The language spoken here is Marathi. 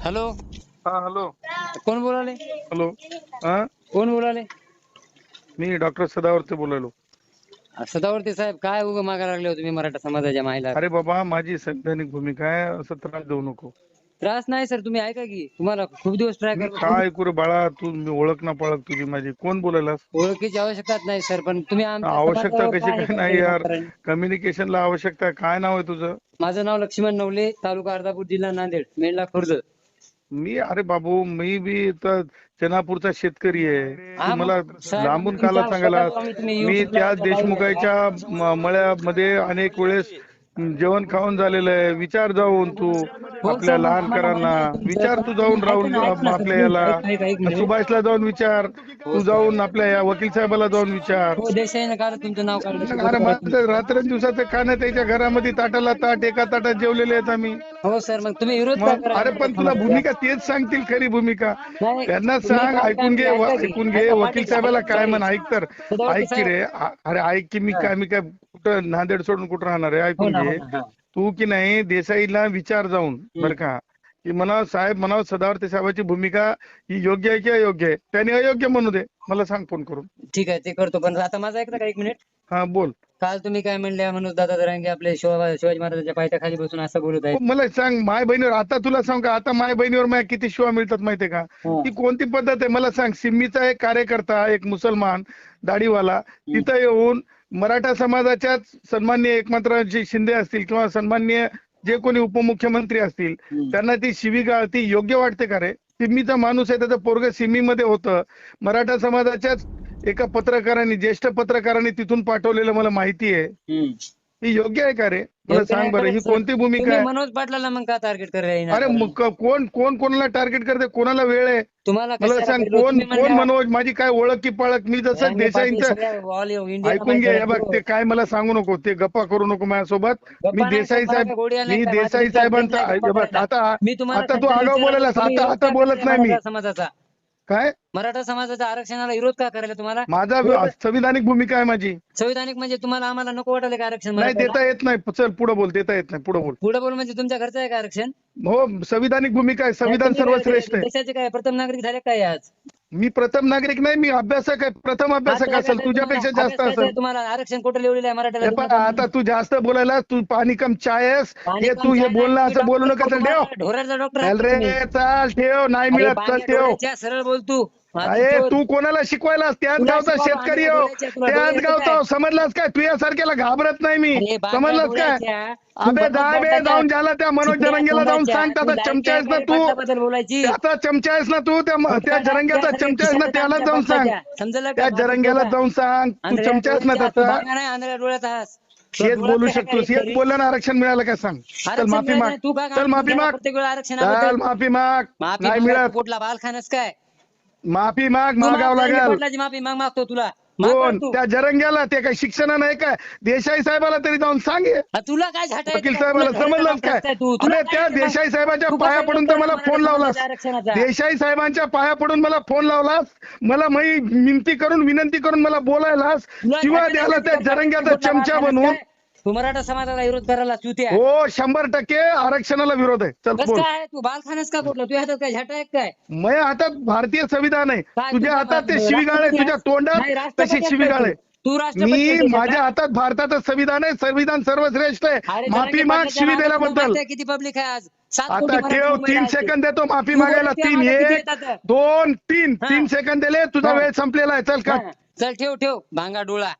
हॅलो. हा हॅलो. कोण बोलाले? हॅलो. हा? कोण बोलाले? मी डॉक्टर सदावर्ते बोलायलो. सदावर्ती साहेब काय उग मागा लागले हो तुम्ही मराठा समाजाच्या महिला अरे बाबा माझी संवैधानिक भूमिका आहे असं त्रास देऊ नको. त्रास नाही सर तुम्ही ऐका की. तुम्हाला खूप दिवस ट्राय मी करतो. काय ऐकू रे बाळा तू मी ओळख ना पळक तुझी माझी. कोण बोलायलास? ओळखीची आवश्यकताच नाही सर पण तुम्ही आमच्या आवश्यकता समाजावर कशी काय काय नाही यार? कम्युनिकेशनला आवश्यकता. काय नाव आहे तुझं? माझं नाव लक्ष्मण नवले तालुका अर्धापूर जिल्हा नांदेड मेंढला खुर्द. मी अरे बाबू मी बी तर चनापूरचा शेतकरी आहे. हा, तू मला साहेब, लांबून काला सांगायला तुम्ही मी YouTube ला त्या देशमुखाच्या म- मळ्यामध्ये अनेक वेळेस जेवण खाऊन झालेलं आहे. विचार जाऊन तू. आपल्या लहानकरांना. विचार तू जाऊन राहून आपल्या याला. सुभाषला जाऊन विचार. तू जाऊन आपल्या या वकील साहेबाला जाऊन विचार. हो देसाईनं काल तुमचं नाव काढलं अरे माझं रात्रंदिवसाचं खाणं त्याच्या घरामध्ये ताटाला ताट एका ताटात जेवलेले आहेत आम्ही. हो सर मग तुम्ही विरोध का मग करायला अरे पण तुला भूमिका तेच सांगतील खरी भूमिका. नाही, त्यांना तुम्ही सांग काय ऐकून घे व- ऐकून घे वकील पाटील साहेबाला साहेब, काय म्हण ऐक तर. ऐक की रे आ- अरे ऐक की मी काय मी काय कुठं नांदेड सोडून कुठं राहणार आहे? हो ऐकून ना, हो घे ना, हा. तू की नाही देसाईला विचार जाऊन बर का? की म्हणा साहेब म्हणा सदावर्ते साहेबाची भूमिका ही योग्य आहे की अयोग्य आहे? त्याने अयोग्य म्हणू दे. मला सांग फोन करून. ठीक आहे ते करतो. पण आता माझं ऐकलं का एक मिनिट हा बोल. काल तुम्ही काय म्हणले म्हणून दादा दरांगे आपले शिवा- शिवाजी महाराजांच्या पायथ्याखाली बसून असं बोलत आहेत. मला सांग माय बहिणीवर आता तुला सांग का? आता माय बहिणीवर माझ्या किती शिवा मिळतात माहितीये का. ती कोणती पद्धत आहे? मला सांग. सिम्मीचा एक कार्यकर्ता एक मुसलमान दाढीवाला तिथं येऊन मराठा समाजाच्याच सन्मान्य एकमात्रजी शिंदे असतील किंवा सन्मान्य जे कोणी उपमुख्यमंत्री असतील. त्यांना ती शिवीगाळ ती योग्य वाटते का रे सिम्मीचा माणूस आहे त्याचं पोरग सिम्मीमध्ये होतं मराठा समाजाच्याच एका पत्रकारांनी ज्येष्ठ पत्रकारांनी तिथून पाठवलेलं मला माहिती आहे. ही योग्य आहे का रे? मला योग्य सांग नाही बरं ही. कोणती भूमिका तुम्ही आहे? मनोज पाटलाला मग का टार्गेट करायला अरे मग क- कोण कोण कोणाला टार्गेट करते? कोणाला वेळ आहे? तुम्हाला मला कशाला सांग? कोण तुम्ही कोण मनोज? माझी काय ओळख की पळक मी जसं दरांगे पाटील देसाईंचं सगळ्या all India ला ऐकून घे आहे. हे बघ ते काय मला सांगू नको ते गप्पा करू नको माझ्यासोबत. गप्पा मी नाही, देसाई गप्पा साहेब नाही, गोडी आली मी नाही, देसाई माझी साहेबांचा हे बघ नाही, आता मी तुम्हाला आता तू विचारलं, बोलायला आता आता बोलत नाही मी. समाजाचा. काय? मराठा समाजाच्या आरक्षणाला विरोध का करायला तुम्हाला? माझा संविधानिक भूमिका आहे माझी. संविधानिक म्हणजे तुम्हाला आम्हाला नको वाटलं का आरक्षण नाही मराठ्याला? देता येत नाही. चल पुढे बोल देता येत नाही. पुढे बोल. पुढे बोल म्हणजे तुमच्या घरचं आहे का आरक्षण? हो संविधानिक भूमिका आहे. संविधान सर्वश्रेष्ठ आहे. देशाचे काय? प्रथम नागरिक झाले काय आज? मी प्रथम नागरिक नाही मी अभ्यासक आहे. प्रथम अभ्यासक असेल तुझ्यापेक्षा जास्त असेल. तुम्हाला आरक्षण कुठे लिहिलेलं आहे हे पहा, आता तू जास्त बोलायला तू पाणी कम चाय आहेस. हे तू हे बोलणं असं बोलू नका डॉक्टर ठेव. ढोराचा डॉक्टर चल रे ठेव नाही मिळत चल ठेव. सरळ बोल तू. अरे तू कोणाला शिकवायला त्याच गावचा शेतकरी हो. त्याच गावचा काय? हो. समजलास काय? तुझ्यासारख्याला घाबरत नाही मी. समजलास काय? अबे जा बे जाऊन ज्याला त्या मनोज जरंगेला जाऊन सांग त्याचा चमचा आहेस ना तू? त्याचा चमचा आहेस ना तू? त्या जरंग्याचा चमचा आहेस ना? त्याला जाऊन सांग. त्या जरंग्याला जाऊन सांग. तू चमचा आहेस ना त्याचा? हेच बोलू शकतोस. हेच बोललं ना आरक्षण मिळालं काय सांग? चल माफी माग. चल माफी माग. चल माफी माग. नाही मिळत. पोटला बाल काय? माफी माग तू मागावं माग लागेल. पोटलाची माफी माग मागतो तुला. माग कोण. त्या जरंग्याला ते काय शिक्षण नाही काय देसाई साहेबाला तरी जाऊन सांगे हा, तुला काय वकील साहेबाला समजलंच काय? अरे त्या देसाई साहेबांच्या पाया पडून तर मला फोन लावलास. देसाई साहेबांच्या पाया पडून मला फोन लावलास. मला मी विनंती करून विनंती करून मला बोलायलास. किंवा द्यायला त्या जरंग्याचा चमचा बनवून तू मराठा समाजाला विरोध करायला चुत्या. हो शंभर टक्के आरक्षणाला विरोध आहे. चल बस बोल. काय? तू बाल खाणच का कुठलं? तुझ्या हातात काय झटा आहे काय? माझ्या हातात भारतीय संविधान आहे. काय तुझ्या हातात ते हातात शिवीगाळ आहे राष्ट्रपती तुझ्या? तोंडात राष्ट्रपती तशी आहेस शिवीगाळ आहे. तू? राष्ट्रपती मी? माझ्या हातात भारताचं संविधान आहे संविधान सर्वश्रेष्ठ आहे. माफी माग शिवी दिल्याबद्दल. आहे किती पब्लिक आहे आज? सात कोटी आता मराठी ठेव मुंबईला तीन. सेकंद देतो माफी तू मागायला बोलते तीन आम्हाला किती एक येतात? दोन तीन. हा. तीन सेकंद दिले तुझा हा. वेळ संपलेला आहे. चल का हा. चल ठेव ठेव. भांगा डोळा.